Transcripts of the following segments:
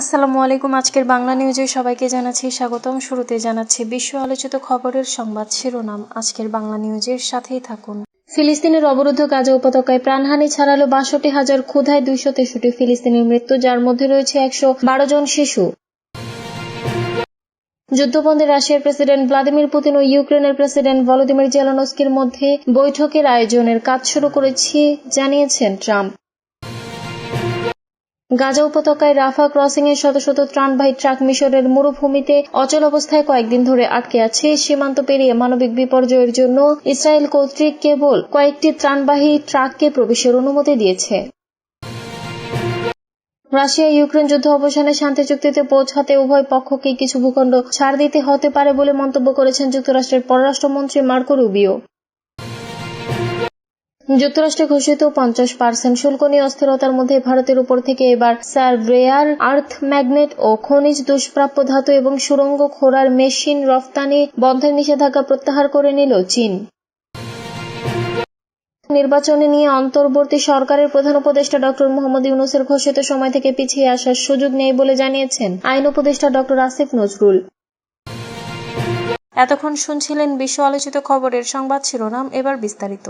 আসসালামু আলাইকুম, আজকের বাংলা নিউজে সবাইকে জানাচ্ছি স্বাগতম। শুরুতে জানাচ্ছি বিশ্ব আলোচিত খবরের সংবাদ শিরোনাম। আজকের বাংলা নিউজের সাথেই থাকুন। ফিলিস্তিনের অবরুদ্ধ গাজা উপত্যকায় প্রাণহানি ছাড়ালো বাষট্টি হাজার ক্ষুধায় দুইশো তেষট্টি ফিলিস্তিনের মৃত্যু, যার মধ্যে রয়েছে একশো বারো জন শিশু। যুদ্ধবন্দে রাশিয়ার প্রেসিডেন্ট ভ্লাদিমির পুতিন ও ইউক্রেনের প্রেসিডেন্ট ভলোদিমির জেলানস্কির মধ্যে বৈঠকের আয়োজনের কাজ শুরু করেছি, জানিয়েছেন ট্রাম্প। গাজা উপত্যকায় রাফা ক্রসিং এর শত শত ত্রাণবাহী ট্রাক মিশরের মরুভূমিতে অচল অবস্থায় কয়েকদিন ধরে আটকে আছে। সীমান্ত পেরিয়ে মানবিক বিপর্যয়ের জন্য ইসরায়েল কর্তৃক কেবল কয়েকটি ত্রাণবাহী ট্রাককে প্রবেশের অনুমতি দিয়েছে। রাশিয়া ইউক্রেন যুদ্ধ অবসানে শান্তি চুক্তিতে পৌঁছাতে উভয় পক্ষকেই কিছু ভূখণ্ড ছাড় দিতে হতে পারে বলে মন্তব্য করেছেন যুক্তরাষ্ট্রের পররাষ্ট্রমন্ত্রী মার্কো রুবিও। যুক্তরাষ্ট্রে ঘোষিত পঞ্চাশ পার্সেন্ট শুল্ক নিয়ে অস্থিরতার মধ্যে ভারতের উপর থেকে এবার স্যার ব্রেয়ার আর্থ ম্যাগনেট ও খনিজ দুষ্প্রাপ্য ধাতু এবং সুড়ঙ্গ খোঁড়ার মেশিন রফতানি বন্ধের নিষেধাজ্ঞা প্রত্যাহার করে নিল চীন। নির্বাচনে নিয়ে অন্তর্বর্তী সরকারের প্রধান উপদেষ্টা ডক্টর মোহাম্মদ ইউনুসের ঘোষিত সময় থেকে পিছিয়ে আসার সুযোগ নেই বলে জানিয়েছেন আইন উপদেষ্টা ডক্টর আসিফ নজরুল। এতক্ষণ শুনছিলেন বিশ্ব আলোচিত খবরের সংবাদ শিরোনাম, এবার বিস্তারিত।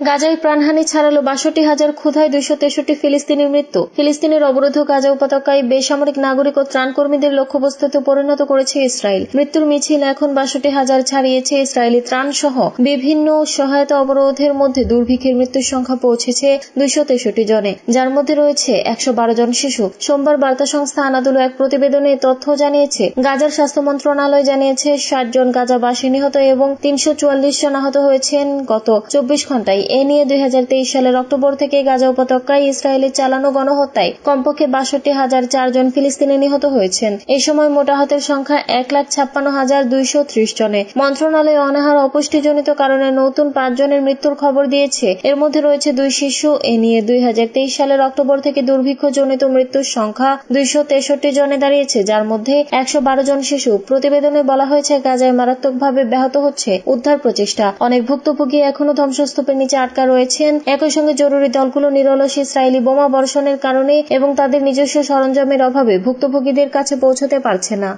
গাজায় প্রাণহানি ছাড়ালো বাষট্টি হাজার, ক্ষুধায় দুইশো তেষট্টি ফিলিস্তিনের মৃত্যু। ফিলিস্তিনের অবরুদ্ধ গাজা উপত্যকায় বেসামরিক নাগরিক ও ত্রাণকর্মীদের লক্ষ্যবস্তুতে পরিণত করেছে ইসরায়েল। মৃত্যুর মিছিল এখন বাষট্টি হাজার ছাড়িয়েছে ইসরায়েলি ত্রাণ সহ বিভিন্ন সহায়তা অবরোধের মধ্যে দুর্ভিক্ষের মৃত্যুর সংখ্যা পৌঁছেছে দুইশো তেষট্টি জনে। যার মধ্যে রয়েছে একশো বারো জন শিশু। সোমবার বার্তা সংস্থা আনাদুলো এক প্রতিবেদনে তথ্য জানিয়েছে। গাজার স্বাস্থ্য মন্ত্রণালয় জানিয়েছে, ষাট জন গাজাবাসী নিহত এবং তিনশো চুয়াল্লিশ জন আহত হয়েছেন গত চব্বিশ ঘন্টায়। এ নিয়ে দুই হাজার তেইশ সালের অক্টোবর থেকে গাজা উপত্যকায় ইসরায়েলের চালানো গণহত্যায় কমপক্ষে বাষট্টি হাজার চারজন ফিলিস্তিনি নিহত হয়েছেন। এ সময় মোট আহতের সংখ্যা এক লাখ ছাপ্পান্ন হাজার দুইশো ত্রিশ জনে। মন্ত্রণালয় অনাহার অপুষ্টিজনিত কারণে নতুন পাঁচ জনের মৃত্যুর খবর দিয়েছে। এর মধ্যে রয়েছে দুই শিশু। এ নিয়ে দুই হাজার তেইশ সালের অক্টোবর থেকে দুর্ভিক্ষজনিত মৃত্যুর সংখ্যা দুইশো তেষট্টি জনে দাঁড়িয়েছে, যার মধ্যে একশো বারো জন শিশু। প্রতিবেদনে বলা হয়েছে, গাজায় মারাত্মকভাবে ব্যাহত হচ্ছে উদ্ধার প্রচেষ্টা। অনেক ভুক্তভোগী এখনও ধ্বংসস্তূপের নিচে আটকা রয়েছেন। একই সঙ্গে জরুরি দলগুলো নিরলস ইসরায়েলি বোমা বর্ষণের কারণে এবং তাদের নিজস্ব সরঞ্জামের অভাবে ভুক্তভোগীদের কাছে পৌঁছতে পারছে না।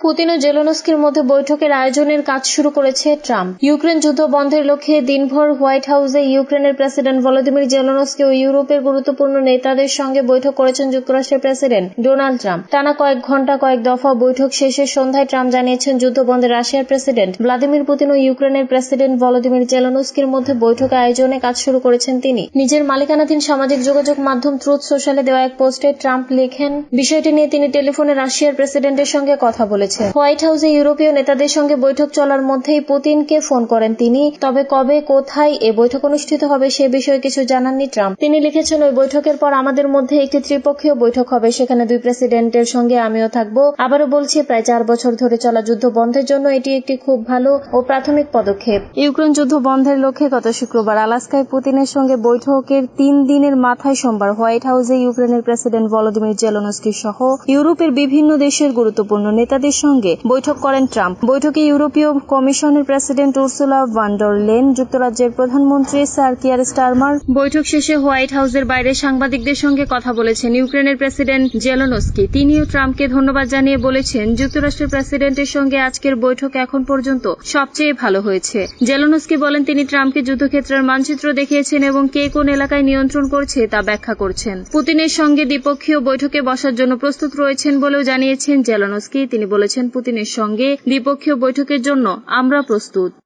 পুতিন ও জেলোনস্কির মধ্যে বৈঠকের আয়োজনের কাজ শুরু করেছে ট্রাম্প। ইউক্রেন যুদ্ধ বন্ধের লক্ষ্যে দিনভর হোয়াইট হাউসে ইউক্রেনের প্রেসিডেন্ট ভলোদিমির জেলোনস্কি ও ইউরোপের গুরুত্বপূর্ণ নেতাদের সঙ্গে বৈঠক করেছেন যুক্তরাষ্ট্রের প্রেসিডেন্ট ডোনাল্ড ট্রাম্প। টানা কয়েক ঘণ্টা কয়েক দফা বৈঠক শেষে সন্ধ্যায় ট্রাম্প জানিয়েছেন যুদ্ধ বন্ধে রাশিয়ার প্রেসিডেন্ট ভ্লাদিমির পুতিন ও ইউক্রেনের প্রেসিডেন্ট ভলোদিমির জেলোনস্কির মধ্যে বৈঠক আয়োজনে কাজ শুরু করেছেন তিনি। নিজের মালিকানাধীন সামাজিক যোগাযোগ মাধ্যম ট্রুথ সোশ্যালে দেওয়া এক পোস্টে ট্রাম্প লেখেন, বিষয়টি নিয়ে তিনি টেলিফোনে রাশিয়ার প্রেসিডেন্টের সঙ্গে কথা বলেছেন। হোয়াইট হাউসে ইউরোপীয় নেতাদের সঙ্গে বৈঠক চলার মধ্যেই পুতিনকে ফোন করেন তিনি। তবে কবে, কোথায় এ বৈঠক অনুষ্ঠিত হবে সে বিষয়ে কিছু জানাননি ট্রাম্প। তিনি লিখেছেন, ওই বৈঠকের পর আমাদের মধ্যে একটি ত্রিপক্ষীয় বৈঠক হবে। সেখানে দুই প্রেসিডেন্টের সঙ্গে আমিও থাকব। আবারও বলছি, প্রায় চার বছর ধরে চলা যুদ্ধ বন্ধের জন্য এটি একটি খুব ভালো ও প্রাথমিক পদক্ষেপ। ইউক্রেন যুদ্ধ বন্ধের লক্ষ্যে গত শুক্রবার আলাস্কায় পুতিনের সঙ্গে বৈঠকের তিন দিনের মাথায় সোমবার হোয়াইট হাউসে ইউক্রেনের প্রেসিডেন্ট ভলোদিমির জেলোনস্কি সহ ইউরোপের বিভিন্ন দেশের গুরুত্বপূর্ণ নেতাদের সঙ্গে বৈঠক করেন ট্রাম্প। বৈঠকে ইউরোপীয় কমিশনের প্রেসিডেন্ট উর্সুলা ভান্ডার লেন, যুক্তরাজ্যের প্রধানমন্ত্রী স্যার কিয়ার স্টারমার। বৈঠক শেষে হোয়াইট হাউসের বাইরে সাংবাদিকদের সঙ্গে কথা বলেছেন ইউক্রেনের প্রেসিডেন্ট জেলোনস্কি। তিনিও ট্রাম্পকে ধন্যবাদ জানিয়ে বলেছেন, যুক্তরাষ্ট্রের প্রেসিডেন্টের সঙ্গে আজকের বৈঠক এখন পর্যন্ত সবচেয়ে ভালো হয়েছে। জেলোনস্কি বলেন, তিনি ট্রাম্পকে যুদ্ধক্ষেত্রের মানচিত্র দেখিয়েছেন এবং কে কোন এলাকায় নিয়ন্ত্রণ করছে তা ব্যাখ্যা করছেন। পুতিনের সঙ্গে দ্বিপক্ষীয় বৈঠকে বসার জন্য প্রস্তুত রয়েছেন বলেও জানিয়েছেন জেলোনস্কি। তিনি বলেছেন পুতিনের সঙ্গে দ্বিপক্ষীয় বৈঠকের জন্য আমরা প্রস্তুত।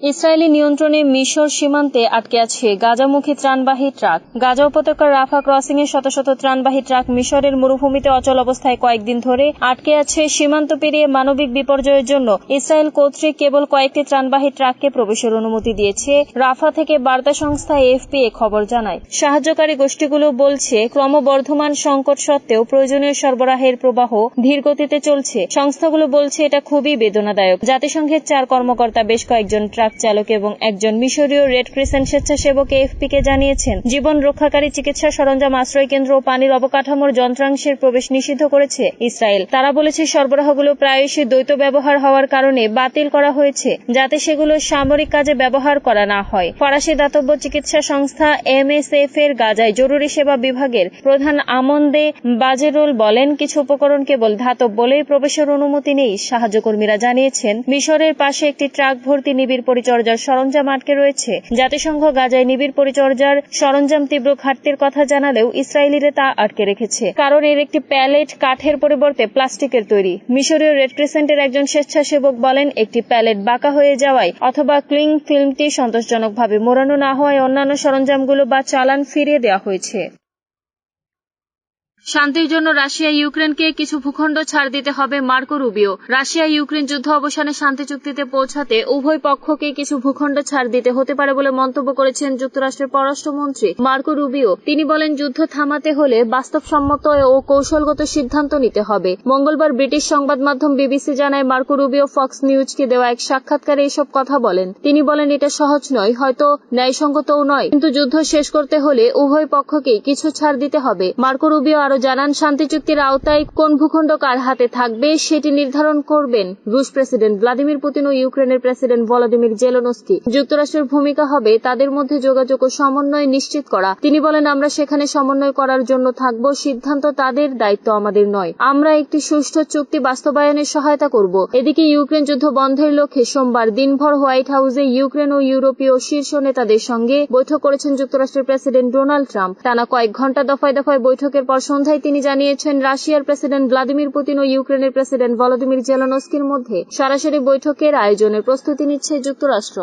ইসরায়েলি নিয়ন্ত্রণে মিশর সীমান্তে আটকে আছে গাজামুখী ত্রাণবাহী ট্রাক। গাজা উপত্যকার রাফা ক্রসিং এ শত শত ত্রাণবাহী ট্রাক মিশরের মরুভূমিতে অচল অবস্থায় কয়েকদিন ধরে আটকে আছে সীমান্ত পেরিয়ে মানবিক বিপর্যয়ের জন্য। ইসরায়েল কর্তৃক কেবল কয়েকটি ত্রাণবাহী ট্রাককে প্রবেশের অনুমতি দিয়েছে, রাফা থেকে বার্তা সংস্থা এফপি এ খবর জানায়। সাহায্যকারী গোষ্ঠীগুলো বলছে, ক্রমবর্ধমান সংকট সত্ত্বেও প্রয়োজনীয় সরবরাহের প্রবাহ ধীর গতিতে চলছে। সংস্থাগুলো বলছে, এটা খুবই বেদনাদায়ক। জাতিসংঘের চার কর্মকর্তা বেশ কয়েকজন ট্রাক ট্রাক চালক এবং একজন মিশরীয় রেড ক্রিসেন্ট স্বেচ্ছাসেবক এএফপিকে জানিয়েছেন, জীবন রক্ষাকারী চিকিৎসা সরঞ্জাম আশ্রয় কেন্দ্র ও পানির অবকাঠামোর যন্ত্রাংশের প্রবেশ নিষিদ্ধ করেছে ইসরায়েল। তারা বলেছে, সরবরাহগুলো প্রায়শই দ্বৈত ব্যবহার হওয়ার কারণে বাতিল করা হয়েছে, যাতে সেগুলো সামরিক কাজে ব্যবহার করা না হয়। ফরাসি দাতব্য চিকিৎসা সংস্থা এমএসএফ এর গাজায় জরুরি সেবা বিভাগের প্রধান আমন্দে বাজেরুল বলেন, কিছু উপকরণ কেবল ধাতব বলেই প্রবেশের অনুমতি নেই। সাহায্যকর্মীরা জানিয়েছেন, মিশরের পাশে একটি ট্রাক ভর্তি নিবিড় পরিচর্যার সরঞ্জাম আটকে রয়েছে। জাতিসংঘ গাজায় নিবিড় পরিচর্যার সরঞ্জাম তীব্র ঘাটতির কথা জানালেও ইসরায়েলিরা তা আটকে রেখেছে। কারণ এর একটি প্যালেট কাঠের পরিবর্তে প্লাস্টিকের তৈরি। মিশরীয় রেড ক্রিসেন্টের একজন স্বেচ্ছাসেবক বলেন, একটি প্যালেট বাঁকা হয়ে যাওয়ায় অথবা ক্লিং ফিল্মটি সন্তোষজনকভাবে মোড়ানো না হওয়ায় অন্যান্য সরঞ্জামগুলো বা চালান ফিরিয়ে দেওয়া হয়েছে। শান্তির জন্য রাশিয়া ইউক্রেনকে কিছু ভূখণ্ড ছাড় দিতে হবে মার্কো রুবিও। রাশিয়া ইউক্রেন যুদ্ধ অবসানে শান্তি চুক্তিতে পৌঁছাতে উভয় পক্ষকে কিছু ভূখণ্ড ছাড় দিতে হতে পারে বলে মন্তব্য করেছেন যুক্তরাষ্ট্রের পররাষ্ট্রমন্ত্রী মার্কো রুবিও। তিনি বলেন, যুদ্ধ থামাতে হলে বাস্তবসম্মত ও কৌশলগত সিদ্ধান্ত নিতে হবে। মঙ্গলবার ব্রিটিশ সংবাদ মাধ্যম বিবিসি জানায়, মার্কো রুবিও ফক্স নিউজকে দেওয়া এক সাক্ষাৎকারে এসব কথা বলেন। তিনি বলেন, এটা সহজ নয়, হয়তো ন্যায়সঙ্গতও নয়, কিন্তু যুদ্ধ শেষ করতে হলে উভয় পক্ষকেই কিছু ছাড় দিতে হবে। মার্কো রুবিও আরও জানান, শান্তি চুক্তির আওতায় কোন ভূখণ্ড কার হাতে থাকবে সেটি নির্ধারণ করবেন রুশ প্রেসিডেন্ট ভ্লাদিমির পুতিন ও ইউক্রেনের প্রেসিডেন্ট ভলোদিমির জেলনস্কি। যুক্তরাষ্ট্রের ভূমিকা হবে তাদের মধ্যে যোগাযোগ ও সমন্বয় নিশ্চিত করা। তিনি বলেন, আমরা সেখানে সমন্বয় করার জন্য থাকব, সিদ্ধান্ত তাদের দায়িত্ব, আমাদের নয়। আমরা একটি সুষ্ঠু চুক্তি বাস্তবায়নে সহায়তা করব। এদিকে ইউক্রেন যুদ্ধ বন্ধের লক্ষ্যে সোমবার দিনভর হোয়াইট হাউসে ইউক্রেন ও ইউরোপীয় শীর্ষ নেতাদের সঙ্গে বৈঠক করেছেন যুক্তরাষ্ট্রের প্রেসিডেন্ট ডোনাল্ড ট্রাম্প। টানা কয়েক ঘণ্টা দফায় দফায় বৈঠকের পর সন্ধ্যায় তিনি জানিয়েছেন, রাশিয়ার প্রেসিডেন্ট ভ্লাদিমির পুতিন ও ইউক্রেনের প্রেসিডেন্ট ভলোদিমির জেলানস্কির মধ্যে সরাসরি বৈঠকের আয়োজনের প্রস্তুতি নিচ্ছে যুক্তরাষ্ট্র।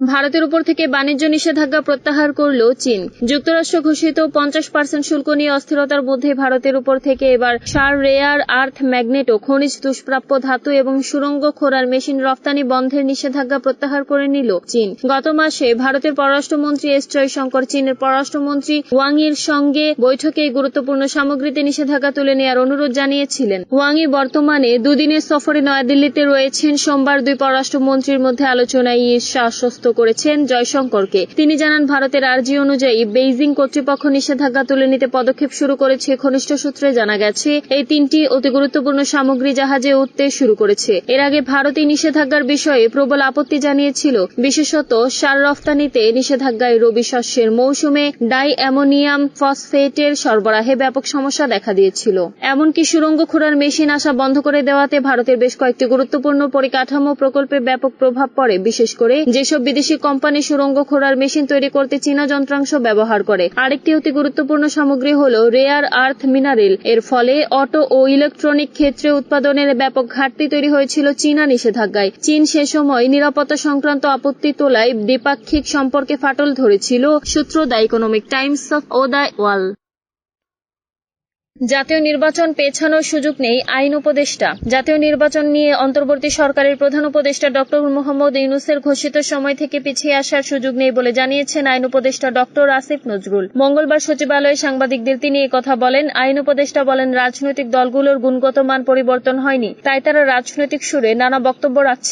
ভারতের উপর থেকে বাণিজ্য নিষেধাজ্ঞা প্রত্যাহার করল চীন। যুক্তরাষ্ট্র ঘোষিত পঞ্চাশ পার্সেন্ট শুল্ক নিয়ে অস্থিরতার মধ্যে ভারতের উপর থেকে এবার সার, রেয়ার, আর্থ, ম্যাগনেট, খনিজ, দুষ্প্রাপ্য ধাতু এবং সুরঙ্গ খোরার মেশিন রফতানি বন্ধের নিষেধাজ্ঞা প্রত্যাহার করে নিল চীন। গত মাসে ভারতের পররাষ্ট্রমন্ত্রী এস জয়শঙ্কর চীনের পররাষ্ট্রমন্ত্রী ওয়াং ইর সঙ্গে বৈঠকে গুরুত্বপূর্ণ সামগ্রীতে নিষেধাজ্ঞা তুলে নেওয়ার অনুরোধ জানিয়েছিলেন। ওয়াং ই বর্তমানে দুদিনের সফরে নয়াদিল্লিতে রয়েছেন। সোমবার দুই পররাষ্ট্রমন্ত্রীর মধ্যে আলোচনায় ঈর্ষা আশ্বস্ত করেছেন জয়শঙ্করকে। তিনি জানান, ভারতের আর্জি অনুযায়ী বেইজিং কর্তৃপক্ষ নিষেধাজ্ঞা তুলে নিতে পদক্ষেপ শুরু করেছে, ঘনিষ্ঠ সূত্রে জানা গেছে, এই তিনটি অতি গুরুত্বপূর্ণ সামগ্রী জাহাজে উঠতে শুরু করেছে। এর আগে ভারত এই নিষেধাজ্ঞার বিষয়ে প্রবল আপত্তি জানিয়েছিল। বিশেষত সার রফতানিতে নিষেধাজ্ঞায় রবি শস্যের মৌসুমে ডাই অ্যামোনিয়াম ফসফেটের সরবরাহে ব্যাপক সমস্যা দেখা দিয়েছিল। এমনকি সুরঙ্গ খোঁড়ার মেশিন আসা বন্ধ করে দেওয়াতে ভারতের বেশ কয়েকটি গুরুত্বপূর্ণ পরিকাঠামো প্রকল্পে ব্যাপক প্রভাব পড়ে। বিশেষ করে যেসব বিদেশি কোম্পানি সুরঙ্গ খোঁড়ার মেশিন তৈরি করতে চীনা যন্ত্রাংশ ব্যবহার করে। আরেকটি অতি গুরুত্বপূর্ণ সামগ্রী হল রেয়ার আর্থ মিনারেল। এর ফলে অটো ও ইলেকট্রনিক ক্ষেত্রে উৎপাদনের ব্যাপক ঘাটতি তৈরি হয়েছিল চীনা নিষেধাজ্ঞায়। চীন সে সময় নিরাপত্তা সংক্রান্ত আপত্তি তোলায় দ্বিপাক্ষিক সম্পর্কে ফাটল ধরেছিল, সূত্র দ্য ইকোনমিক টাইমস অফ ও দ্য ওয়াল জাতীয় নির্বাচন পেছানোর সুযোগ নেই আইন উপদেষ্টা। জাতীয় নির্বাচন নিয়ে অন্তর্বর্তী সরকারের প্রধান উপদেষ্টা ডক্টর মোহাম্মদ ইউনুসের ঘোষিত সময় থেকে পিছিয়ে আসার সুযোগ নেই বলে জানিয়েছেন আইন উপদেষ্টা ডক্টর আসিফ নজরুল। মঙ্গলবার সচিবালয়ে সাংবাদিকদের তিনি কথা বলেন, আইন উপদেষ্টা বলেন, রাজনৈতিক দলগুলোর গুণগত মান পরিবর্তন হয়নি, তাই তারা রাজনৈতিক সুরে নানা বক্তব্য রাখছে।